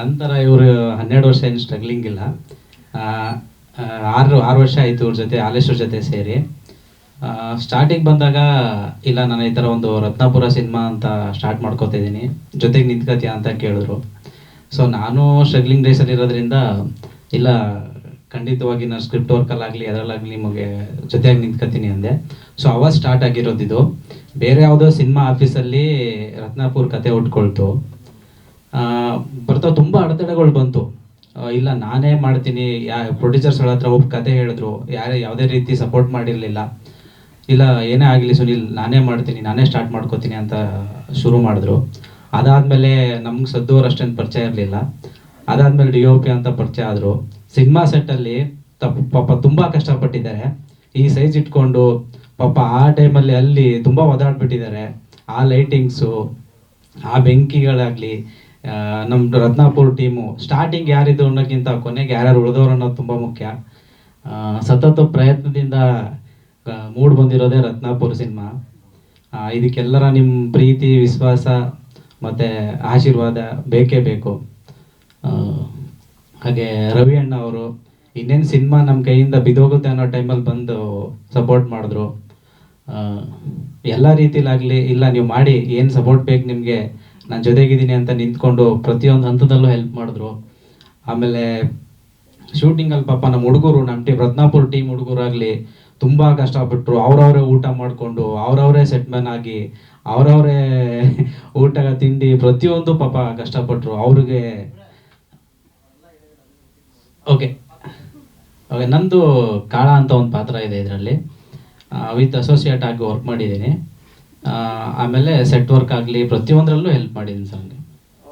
ನಂತರ ಇವರು ಹನ್ನೆರಡು ವರ್ಷ ಏನು ಸ್ಟ್ರಗ್ಲಿಂಗ್ ಇಲ್ಲ. ಆರು ಆರು ವರ್ಷ ಆಯಿತು ಇವ್ರ ಜೊತೆ, ಹಾಲೇಶ್ವರ ಜೊತೆ ಸೇರಿ. ಸ್ಟಾರ್ಟಿಂಗ್ ಬಂದಾಗ, ಇಲ್ಲ, ನಾನು ಈ ಥರ ಒಂದು ರತ್ನಾಪುರ ಸಿನಿಮಾ ಅಂತ ಸ್ಟಾರ್ಟ್ ಮಾಡ್ಕೋತಿದ್ದೀನಿ. ಜೊತೆಗೆ ನಿಂತ್ಕತ್ಯಾ ಅಂತ ಕೇಳಿದ್ರು. ಸೊ ನಾನು ಸ್ಟ್ರಗ್ಲಿಂಗ್ ಡೇಸಲ್ಲಿ ಇರೋದ್ರಿಂದ, ಇಲ್ಲ, ಖಂಡಿತವಾಗಿ ನಾನು ಸ್ಕ್ರಿಪ್ಟ್ ವರ್ಕಲ್ಲಾಗಲಿ ಅದರಲ್ಲಾಗಲಿ ನಿಮಗೆ ಜೊತೆಯಾಗಿ ನಿಂತ್ಕೋತೀನಿ ಅಂದೆ. ಸೊ ಅವಾಗ ಸ್ಟಾರ್ಟ್ ಆಗಿರೋದಿದು ಬೇರೆ ಯಾವುದೋ ಸಿನಿಮಾ ಆಫೀಸಲ್ಲಿ ರತ್ನಾಪುರ್ ಕತೆ ಉಟ್ಕೊಳ್ತು. ಬರ್ತಾವ ತುಂಬ ಅಡೆತಡೆಗಳು ಬಂತು. ಇಲ್ಲ, ನಾನೇ ಮಾಡ್ತೀನಿ. ಯಾ ಪ್ರೊಡ್ಯೂಸರ್ಸ್ಗಳ ಹತ್ರ ಒಬ್ಬ ಕತೆ ಹೇಳಿದ್ರು. ಯಾರೇ, ಯಾವುದೇ ರೀತಿ ಸಪೋರ್ಟ್ ಮಾಡಿರಲಿಲ್ಲ. ಇಲ್ಲ, ಏನೇ ಆಗಲಿ ಸುನಿಲ್, ನಾನೇ ಮಾಡ್ತೀನಿ, ನಾನೇ ಸ್ಟಾರ್ಟ್ ಮಾಡ್ಕೋತೀನಿ ಅಂತ ಶುರು ಮಾಡಿದ್ರು. ಅದಾದಮೇಲೆ ನಮ್ಗೆ ಸದ್ದೋರು ಅಷ್ಟೇನು ಪರಿಚಯ ಇರಲಿಲ್ಲ. ಅದಾದಮೇಲೆ ಡಿ ಒ ಪಿ ಅಂತ ಪರಿಚಯ ಆದರು. ಸಿನಿಮಾ ಸೆಟ್ಟಲ್ಲಿ ತಪ್ಪು ಪಾಪ ತುಂಬ ಕಷ್ಟಪಟ್ಟಿದ್ದಾರೆ. ಈ ಸೈಜ್ ಇಟ್ಕೊಂಡು, ಪಾಪ ಆ ಟೈಮಲ್ಲಿ ಅಲ್ಲಿ ತುಂಬ ಒದಾಡ್ಬಿಟ್ಟಿದ್ದಾರೆ. ಆ ಲೈಟಿಂಗ್ಸು ಆ ಬೆಂಕಿಗಳಾಗಲಿ ನಮ್ಮ ರತ್ನಾಪುರ್ ಟೀಮು ಸ್ಟಾರ್ಟಿಂಗ್ ಯಾರಿದ್ರು ಅನ್ನೋಕ್ಕಿಂತ ಕೊನೆಗೆ ಯಾರ್ಯಾರು ಉಳಿದವರು ಅನ್ನೋದು ತುಂಬ ಮುಖ್ಯ. ಸತತ ಪ್ರಯತ್ನದಿಂದ ಮೂಡ್ ಬಂದಿರೋದೇ ರತ್ನಾಪುರ್ ಸಿನಿಮಾ ಇದಕ್ಕೆಲ್ಲರ ನಿಮ್ಮ ಪ್ರೀತಿ, ವಿಶ್ವಾಸ ಮತ್ತು ಆಶೀರ್ವಾದ ಬೇಕೇ ಬೇಕು. ಹಾಗೆ ರವಿ ಅಣ್ಣ ಅವರು ಇನ್ನೇನು ಸಿನಿಮಾ ನಮ್ಮ ಕೈಯಿಂದ ಬಿದೋಗುತ್ತೆ ಅನ್ನೋ ಟೈಮಲ್ಲಿ ಬಂದು ಸಪೋರ್ಟ್ ಮಾಡಿದ್ರು. ಎಲ್ಲ ರೀತಿಲಾಗಲಿ ಇಲ್ಲ, ನೀವು ಮಾಡಿ, ಏನು ಸಪೋರ್ಟ್ ಬೇಕು ನಿಮಗೆ? ನಾನು ಜೊತೆಗಿದ್ದೀನಿ ಅಂತ ನಿಂತ್ಕೊಂಡು ಪ್ರತಿಯೊಂದು ಹಂತದಲ್ಲೂ ಹೆಲ್ಪ್ ಮಾಡಿದ್ರು. ಆಮೇಲೆ ಶೂಟಿಂಗಲ್ಲಿ ಪಾಪ ನಮ್ಮ ಹುಡುಗರು ನಮ್ಮ ಟೀಮ್ ರತ್ನಾಪುರ ಟೀಮ್ ಹುಡುಗರಾಗಲಿ ತುಂಬ ಕಷ್ಟಪಟ್ಟರು ಅವ್ರವರೇ ಊಟ ಮಾಡಿಕೊಂಡು, ಅವ್ರವರೇ ಸೆಟ್ಮೆನ್ ಆಗಿ, ಅವರವರೇ ಊಟ ತಿಂಡಿ ಪ್ರತಿಯೊಂದು ಪಾಪ ಕಷ್ಟಪಟ್ಟರು ಅವ್ರಿಗೆ ಓಕೆ ಓಕೆ ನಂದು ಕಾಳ ಅಂತ ಒಂದು ಪಾತ್ರ ಇದೆ ಇದರಲ್ಲಿ. ವಿತ್ ಅಸೋಸಿಯೇಟ್ ಆಗಿ ವರ್ಕ್ ಮಾಡಿದ್ದೀನಿ. ಆಮೇಲೆ ಸೆಟ್ ವರ್ಕ್ ಆಗಲಿ ಪ್ರತಿಯೊಂದರಲ್ಲೂ ಹೆಲ್ಪ್ ಮಾಡಿದ್ದೀನಿ ಸರ್